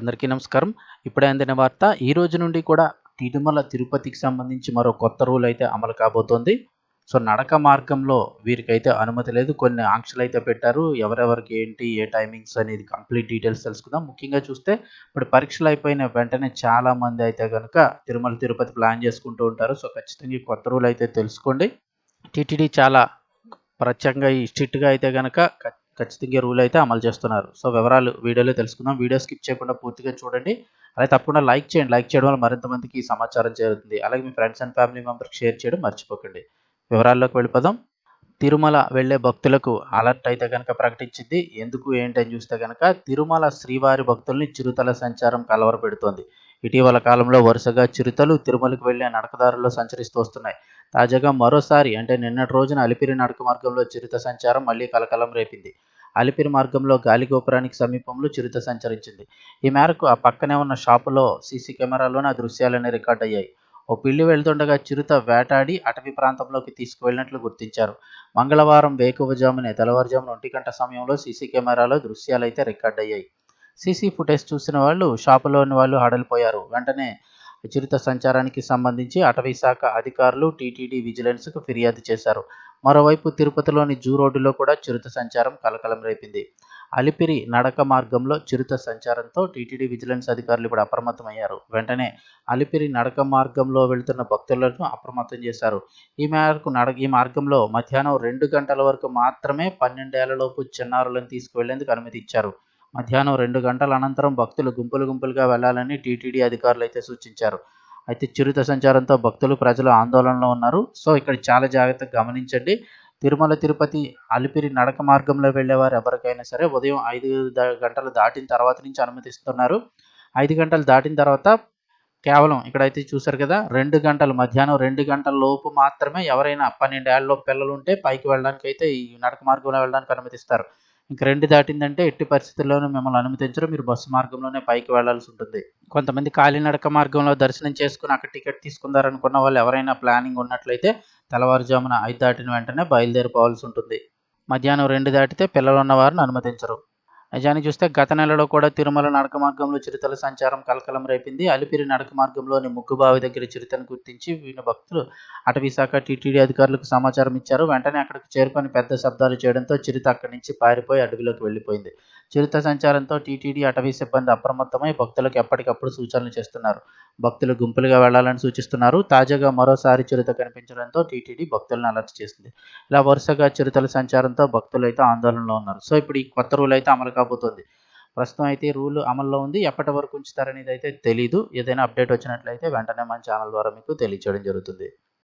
అందరికీ నమస్కారం. ఇప్పుడే అందిన వార్త ఈ రోజు నుండి కూడా తిరుమల తిరుపతికి సంబంధించి మరో కొత్త రూల్ అయితే అమలు కాబోతోంది. సో నడక మార్గంలో వీరికైతే అనుమతి లేదు. కొన్ని ఆంక్షలు అయితే పెట్టారు. ఎవరెవరికి ఏంటి ఏ టైమింగ్స్ అనేది కంప్లీట్ డీటెయిల్స్ తెలుసుకుందాం. ముఖ్యంగా చూస్తే ఇప్పుడు పరీక్షలు అయిపోయిన వెంటనే చాలా మంది అయితే కనుక తిరుమల తిరుపతి ప్లాన్ చేసుకుంటూ ఉంటారు. సో ఖచ్చితంగా ఈ కొత్త రూల్ అయితే తెలుసుకోండి. టీటీడీ చాలా ప్రత్యేకంగా ఈ స్ట్రిక్ట్గా అయితే కనుక ఖచ్చితంగా రూల్ అయితే అమలు చేస్తున్నారు. సో వివరాలు వీడియోలో తెలుసుకుందాం. వీడియో స్కిప్ చేయకుండా పూర్తిగా చూడండి. అలాగే తప్పకుండా లైక్ చేయండి. లైక్ చేయడం వల్ల మరింత మందికి ఈ సమాచారం చేరుతుంది. అలాగే మీ ఫ్రెండ్స్ అండ్ ఫ్యామిలీ మెంబర్కి షేర్ చేయడం మర్చిపోకండి. వివరాల్లోకి వెళ్ళిపోదాం. తిరుమల వెళ్ళే భక్తులకు అలర్ట్ అయితే కనుక ప్రకటించింది. ఎందుకు ఏంటని చూస్తే కనుక తిరుమల శ్రీవారి భక్తుల్ని చిరుతల సంచారం కలవర పెడుతోంది ఇటీవల కాలంలో వరుసగా చిరుతలు తిరుమలకు వెళ్ళే నడకదారుల్లో సంచరిస్తూ వస్తున్నాయి. తాజాగా మరోసారి అంటే నిన్నటి రోజున అలిపిరి నడక మార్గంలో చిరుత సంచారం మళ్ళీ కలకలం రేపింది. అలిపిరి మార్గంలో గాలిగోపురానికి సమీపంలో చిరుత సంచరించింది. ఈ మేరకు ఆ పక్కనే ఉన్న షాపులో సీసీ కెమెరాలోనే ఆ దృశ్యాలన్నీ రికార్డ్ అయ్యాయి ఓ పిల్లి వెళ్తుండగా చిరుత వేటాడి అటవీ ప్రాంతంలోకి తీసుకువెళ్ళినట్లు గుర్తించారు. మంగళవారం వేకువజామునే తెల్లవారుజామున ఒంటి గంట సమయంలో సీసీ కెమెరాలో దృశ్యాలైతే రికార్డ్ అయ్యాయి. సీసీ ఫుటేజ్ చూసిన వాళ్ళు షాపులోని వాళ్ళు హడలిపోయారు. వెంటనే చిరుత సంచారానికి సంబంధించి అటవీ శాఖ అధికారులు టీటీడీ విజిలెన్స్కు ఫిర్యాదు చేశారు. మరోవైపు తిరుపతిలోని జూ రోడ్డులో కూడా చిరుత సంచారం కలకలం రేపింది. అలిపిరి నడక మార్గంలో చిరుత సంచారంతో టీటీడీ విజిలెన్స్ అధికారులు ఇప్పుడు అప్రమత్తమయ్యారు. వెంటనే అలిపిరి నడక మార్గంలో వెళుతున్న భక్తులను అప్రమత్తం చేశారు. ఈ మేరకు నడక ఈ మార్గంలో మధ్యాహ్నం రెండు గంటల వరకు మాత్రమే పన్నెండేళ్ళలోపు చిన్నారులను తీసుకువెళ్ళేందుకు అనుమతి ఇచ్చారు. మధ్యాహ్నం రెండు గంటల అనంతరం భక్తులు గుంపులు గుంపులుగా వెళ్ళాలని టీటీడీ అధికారులు అయితే సూచించారు. అయితే చిరుత సంచారంతో భక్తులు ప్రజలు ఆందోళనలో ఉన్నారు. సో ఇక్కడ చాలా జాగ్రత్తగా గమనించండి. తిరుమల తిరుపతి అలిపిరి నడక మార్గంలో వెళ్ళేవారు ఎవరికైనా సరే ఉదయం ఐదు గంటలు దాటిన తర్వాత నుంచి అనుమతిస్తున్నారు. ఐదు గంటలు దాటిన తర్వాత కేవలం ఇక్కడైతే చూసారు కదా రెండు గంటలు మధ్యాహ్నం రెండు గంటల లోపు మాత్రమే ఎవరైనా పన్నెండేళ్ళలో పిల్లలు ఉంటే పైకి వెళ్ళడానికి అయితే ఈ నడక మార్గంలో వెళ్ళడానికి అనుమతిస్తారు. ఇంక రెండు దాటిందంటే ఎట్టి పరిస్థితుల్లోనూ మిమ్మల్ని అనుమతించరు మీరు బస్సు మార్గంలోనే పైకి వెళ్ళాల్సి ఉంటుంది. కొంతమంది కాలినడక మార్గంలో దర్శనం చేసుకుని అక్కడ టికెట్ తీసుకుందారనుకున్న వాళ్ళు ఎవరైనా ప్లానింగ్ ఉన్నట్లయితే తెల్లవారుజామున ఐదు దాటిన వెంటనే బయలుదేరిపోవాల్సి ఉంటుంది మధ్యాహ్నం రెండు దాటితే పిల్లలున్న వారిని అనుమతించరు. నిజానికి చూస్తే గత నెలలో కూడా తిరుమల నడక మార్గంలో చిరుతల సంచారం కలకలం రేపింది. అలిపిరి నడక మార్గంలోని ముగ్గుబావి దగ్గర చిరుతను గుర్తించి వివిధ భక్తులు అటవీ శాఖ టీటీడీ అధికారులకు సమాచారం ఇచ్చారు. వెంటనే అక్కడికి చేరుకొని పెద్ద శబ్దాలు చేయడంతో చిరుత అక్కడి నుంచి పారిపోయి అడవిలోకి వెళ్ళిపోయింది. చిరుత సంచారంతో టీటీడీ అటవీ సిబ్బంది అప్రమత్తమై భక్తులకు ఎప్పటికప్పుడు సూచనలు చేస్తున్నారు. భక్తులు గుంపులుగా వెళ్ళాలని సూచిస్తున్నారు. తాజాగా మరోసారి చిరుత కనిపించడంతో టీటీడీ భక్తులను అలర్ట్ చేసింది. ఇలా వరుసగా చిరుతల సంచారంతో భక్తులు అయితే ఆందోళనలో ఉన్నారు. సో ఇప్పుడు ఈ కొత్త రూల్ అయితే అమలు కాబోతుంది. ప్రస్తుతం అయితే రూల్ అమల్లో ఉంది. ఎప్పటి వరకు ఉంచుతారనేది అయితే తెలీదు. ఏదైనా అప్డేట్ వచ్చినట్లయితే వెంటనే మన ఛానల్ ద్వారా మీకు తెలియచేయడం జరుగుతుంది.